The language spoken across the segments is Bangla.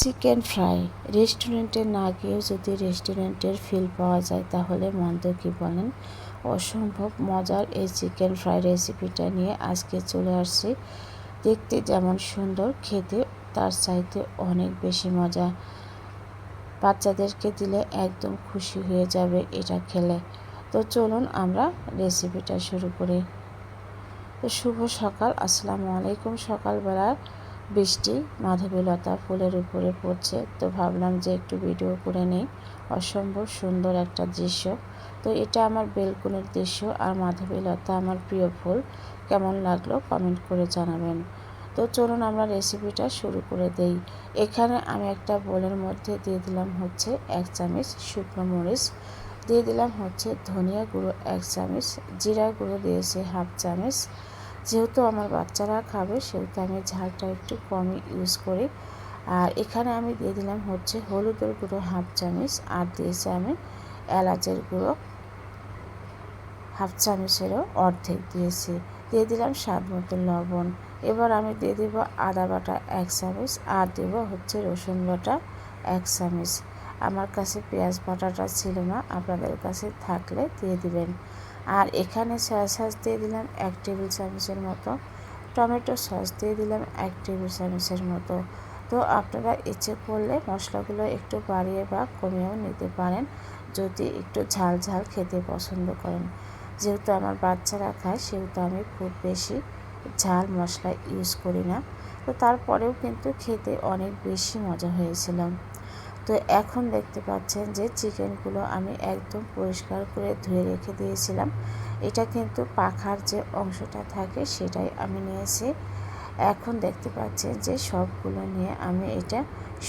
Chicken fry. রেস্টুরেন্টে না গিয়েও যদি রেস্টুরেন্টের ফিল পাওয়া যায়, তাহলে মন্দ কি বলেন? অসম্ভব মজার এই চিকেন ফ্রাই রেসিপিটা নিয়ে আজকে চলে আসছি। দেখতে যেমন সুন্দর, খেতে তার চাইতে অনেক বেশি মজা। বাচ্চাদেরকে দিলে একদম খুশি হয়ে যাবে এটা খেলে। তো চলুন আমরা রেসিপিটা শুরু করি। তো শুভ সকাল, আসসালামু আলাইকুম সকালবেলা। বৃষ্টি, মাধবীলতা ফুলের উপরে পড়ছে। তো ভাবলাম যে একটু ভিডিও করে নেই। অসম্ভব সুন্দর একটা দৃশ্য। তো এটা আমার বেলকুনির দৃশ্য আর মাধবীলতা আমার প্রিয় ফুল। কেমন লাগল কমেন্ট করে জানাবেন। তো চলুন আমরা রেসিপিটা শুরু করে দেই। এখানে আমি একটা বোলের মধ্যে দিয়ে দিলাম হচ্ছে এক চামচ শুকনো মরিচ। দিয়ে দিলাম হচ্ছে ধনিয়া গুঁড়ো এক চামচ, জিরা গুঁড়ো দিয়েছি হাফ চামচ যেহেতু আমার বাচ্চারা খাবে, সেহেতু আমি ঝালটা একটু কমই ইউজ করি। আর এখানে আমি দিয়ে দিলাম হচ্ছে হলুদের গুঁড়ো হাফ চামচ আর দিয়েছি আমি এলাচের গুঁড়ো হাফ চামচেরও অর্ধেক দিয়েছি। দিয়ে দিলাম স্বাদ মতো লবণ। এবার আমি দিয়ে দেব আদা বাটা এক চামচ আর দেব হচ্ছে রসুন বাটা এক চামচ। আমার কাছে পেঁয়াজ বাটাটা ছিল না, আপনাদের কাছে থাকলে দিয়ে দিবেন। আর এখানে সয়া সস দিয়ে দিলাম এক টেবিল চামচের মতো। টমেটো সস দিয়ে দিলাম এক টেবিল চামচের মতো। তো আপনারা ইচ্ছে করলে মশলাগুলো একটু বাড়িয়ে বা কমিয়েও নিতে পারেন, যদি একটু ঝাল ঝাল খেতে পছন্দ করেন। যেহেতু আমার বাচ্চারা খায়, সেহেতু আমি খুব বেশি ঝাল মশলা ইউজ করি না। তো তারপরেও কিন্তু খেতে অনেক বেশি মজা হয়েছিল। তো এখন দেখতে পাচ্ছেন যে চিকেনগুলো আমি একদম পরিষ্কার করে ধুয়ে রেখে দিয়েছিলাম। এটা কিন্তু পাখার যে অংশটা থাকে সেটাই আমি নিয়েছি। এখন দেখতে পাচ্ছেন যে সবগুলো নিয়ে আমি এটা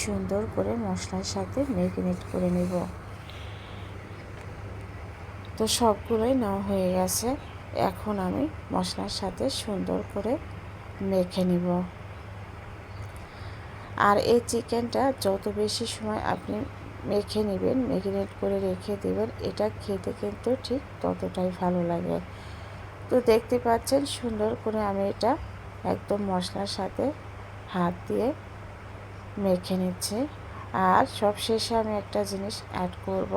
সুন্দর করে মশলার সাথে ম্যারিনেট করে নেব। তো সবগুলোই নেওয়া হয়ে গেছে। এখন আমি মশলার সাথে সুন্দর করে মেখে নিব। আর এই চিকেনটা যত বেশি সময় আপনি মেখে নেবেন মেরিনেট করে রেখে দেবেন, এটা খেতে কিন্তু ঠিক ততটাই ভালো লাগে। তো দেখতে পাচ্ছেন সুন্দর করে আমি এটা একদম মশলার সাথে হাত দিয়ে মেখে নিচ্ছি। আর সবশেষে আমি একটা জিনিস অ্যাড করব।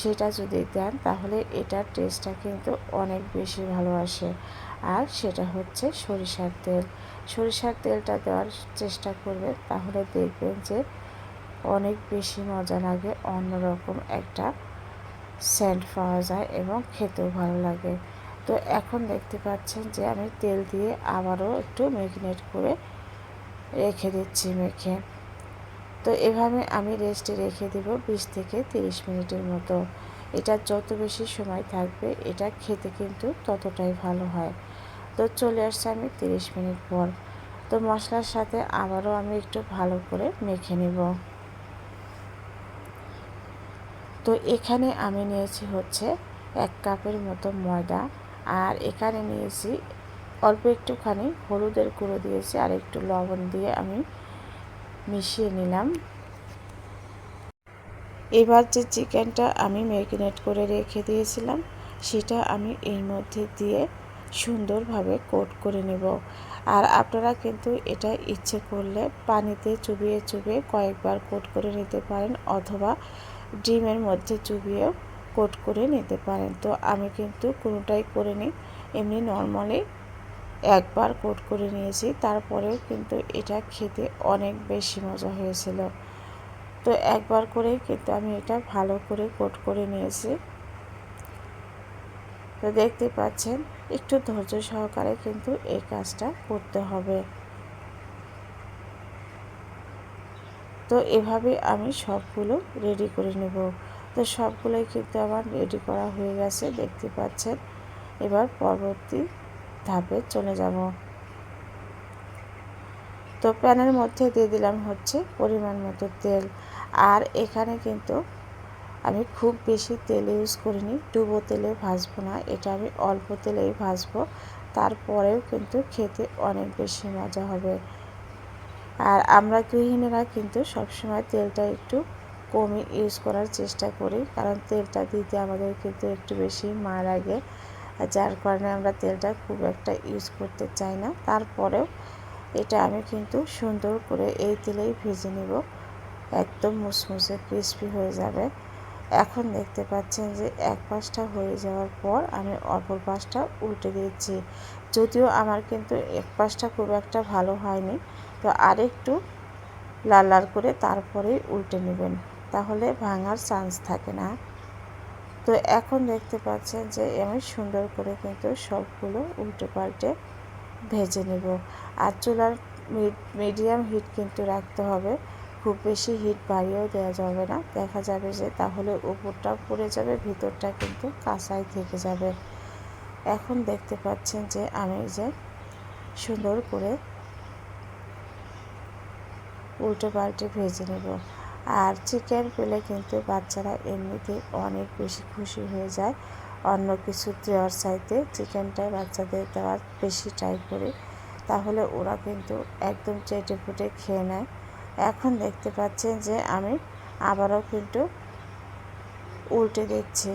সেটা যদি দেন, তাহলে এটার টেস্টটা কিন্তু অনেক বেশি ভালো আসে। আর সেটা হচ্ছে সরিষার তেল। সরিষার তেলটা দেওয়ার চেষ্টা করবে তাহলে দেখবেন যে অনেক বেশি মজা লাগে, অন্যরকম একটা সেন্ট পাওয়া যায় এবং খেতেও ভালো লাগে। তো এখন দেখতে পাচ্ছেন যে আমি তেল দিয়ে আবারও একটু ম্যাগনেট করে রেখে দিচ্ছি মেখে। তো এভাবে আমি রেস্টে রেখে দেব বিশ থেকে তিরিশ মিনিটের মতো। এটা যত বেশি সময় থাকবে, এটা খেতে কিন্তু ততটাই ভালো হয়। তো চলে আসছে আমি তিরিশ মিনিট পর। তো মশলার সাথে আবারও আমি একটু ভালো করে মেখে নেব। তো এখানে আমি নিয়েছি হচ্ছে এক কাপের মতো ময়দা আর এখানে নিয়েছি অল্প একটুখানি হলুদের গুঁড়ো দিয়েছি আর একটু লবণ দিয়ে আমি মিশিয়ে নিলাম। এবার যে চিকেনটা আমি ম্যারিনেট করে রেখে দিয়েছিলাম, সেটা আমি এর মধ্যে দিয়ে সুন্দরভাবে কোট করে নেব। আর আপনারা কিন্তু এটা ইচ্ছে করলে পানিতে চুবিয়ে চুবিয়ে কয়েকবার কোট করে নিতে পারেন অথবা ডিমের মধ্যে চুবিয়েও কোট করে নিতে পারেন। তো আমি কিন্তু কোনোটাই করে নিই এমনি নর্মালি একবার কোট করে নিয়েছি, তারপরেও কিন্তু এটা খেতে অনেক বেশি মজা হয়েছিল। তো একবার করেই কিন্তু আমি এটা ভালো করে কোট করে নিয়েছি। তো দেখতে পাচ্ছেন, একটু ধৈর্য সহকারে কিন্তু এই কাজটা করতে হবে। তো এভাবে আমি সবগুলো রেডি করে নেব। তো সবগুলোই কিন্তু আমার রেডি করা হয়ে গেছে, দেখতে পাচ্ছেন। এবার পরবর্তী ধাপে চলে যাব। তো প্যানের মধ্যে দিয়ে দিলাম হচ্ছে পরিমাণ মতো তেল। আর এখানে কিন্তু আমি খুব বেশি তেল ইউজ করিনি, ডুবো তেলে ভাজবো না, এটা আমি অল্প তেলেই ভাজবো। তারপরেও কিন্তু খেতে অনেক বেশি মজা হবে। আর আমরা গৃহিণীরা কিন্তু সবসময় তেলটা একটু কমই ইউজ করার চেষ্টা করি, কারণ তেলটা দিতে আমাদের কিন্তু একটু বেশি মা লাগে। যার কারণে আমরা তেলটা খুব একটা ইউজ করতে চাই না। তারপরেও এটা আমি কিন্তু সুন্দর করে এই তেলেই ভেজে নেব। একদম মুসমুসে ক্রিস্পি হয়ে যাবে। এখন দেখতে পাচ্ছেন যে এক পাশটা হয়ে যাওয়ার পর আমি অপর পাশটা উল্টে দিয়েছি। যদিও আমার কিন্তু এক পাশটা খুব একটা ভালো হয়নি। তো আরেকটু লাল লাল করে তারপরেই উল্টে নেবেন। তাহলে ভাঙার চান্স থাকে না। তো এখন দেখতে পাচ্ছেন যে আমি সুন্দর করে কিন্তু সবগুলো উল্টে পাল্টে ভেজে নেব। আর চুলার মিডিয়াম হিট কিন্তু রাখতে হবে। খুব বেশি হিট বাড়িয়েও দেওয়া যাবে না। দেখা যাবে যে তাহলে উপরটা পুড়ে যাবে, ভিতরটা কিন্তু কাঁচাই থেকে যাবে। এখন দেখতে পাচ্ছেন যে আমি যে সুন্দর করে উল্টে পাল্টে ভেজে নেব। আর চিকেন পেলে কিন্তু বাচ্চারা এমনিতে অনেক বেশি খুশি হয়ে যায়। অন্য কিছু দেওয়ার চাইতে চিকেনটাই বাচ্চাদের দেওয়ার বেশি ট্রাই করি, তাহলে ওরা কিন্তু একদম চেটে ফুটে খেয়ে নেয়। এখন দেখতে পাচ্ছেন যে আমি আবারও কিন্তু উল্টে দিচ্ছি।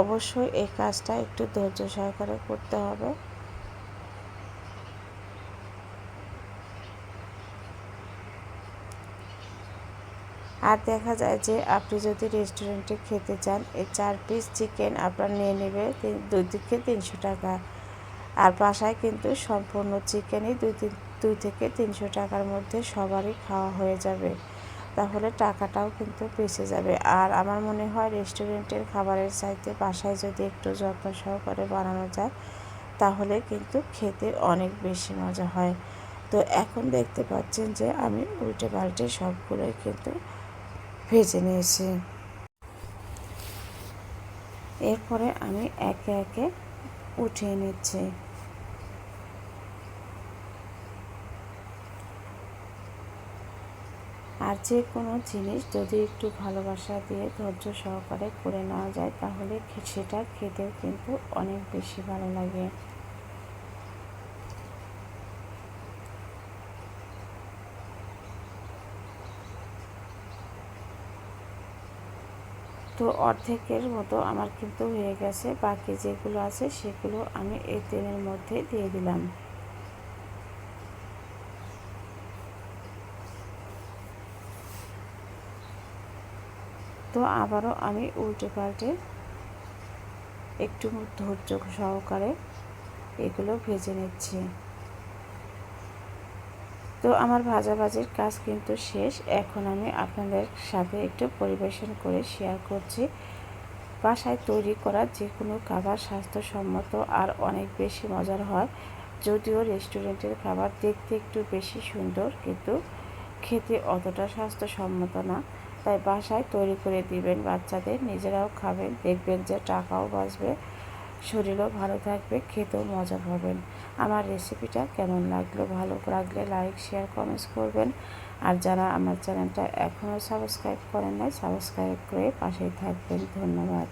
অবশ্যই এই কাজটা একটু ধৈর্য সহকারে করতে হবে। আর দেখা যায় যে আপনি যদি রেস্টুরেন্টে খেতে চান এই চার পিস চিকেন আপনার নিয়ে নেবে দুই থেকে তিনশো টাকা। আর বাসায় কিন্তু সম্পূর্ণ চিকেনই দুই তিন, দুই থেকে তিনশো টাকার মধ্যে সবারই খাওয়া হয়ে যাবে। তাহলে টাকাটাও কিন্তু বেঁচে যাবে। আর আমার মনে হয় রেস্টুরেন্টের খাবারের চাইতে বাসায় যদি একটু যত্ন সহকারে বানানো যায়, তাহলে কিন্তু খেতে অনেক বেশি মজা হয়। তো এখন দেখতে পাচ্ছেন যে আমি উল্টে পাল্টে সবগুলোই কিন্তু ভেজে নিয়েছি। এরপরে আমি একে একে উঠিয়ে নিচ্ছি। আর যে কোনো জিনিস যদি একটু ভালোবাসা দিয়ে ধৈর্য সহকারে করে নেওয়া যায়, তাহলে সেটা খেতেও কিন্তু অনেক বেশি ভালো লাগে। তো অর্ধেকের মতো আমার কিন্তু হয়ে গেছে। বাকি যেগুলো আছে সেগুলো আমি এই তেলের মধ্যে দিয়ে দিলাম। তো আবারও আমি উল্টে পাল্টে একটু ধৈর্য সহকারে এগুলো ভেজে নিচ্ছি। তো আমার ভাজাভাজির কাজ কিন্তু শেষ। এখন আমি আপনাদের সাথে একটু পরিবেশন করে শেয়ার করছি। বাসায় তৈরি করা যে কোনো খাবার স্বাস্থ্যসম্মত আর অনেক বেশি মজার হয়। যদিও রেস্টুরেন্টের খাবার দেখতে একটু বেশি সুন্দর, কিন্তু খেতে অতটা স্বাস্থ্যসম্মত না। তাই বাসায় তৈরি করে দিবেন বাচ্চাদের। নিজেরাও খাবেন, দেখবেন যে টাকাও বাঁচবে। শরীরও ভালো থাকবে, খেতেও মজা পাবেন। আমার রেসিপিটা কেমন লাগল ভালো লাগলে লাইক শেয়ার কমেন্টস করবেন। আর যারা আমার চ্যানেলটা এখনও সাবস্ক্রাইব করেন নাই সাবস্ক্রাইব করে পাশেই থাকবেন। ধন্যবাদ।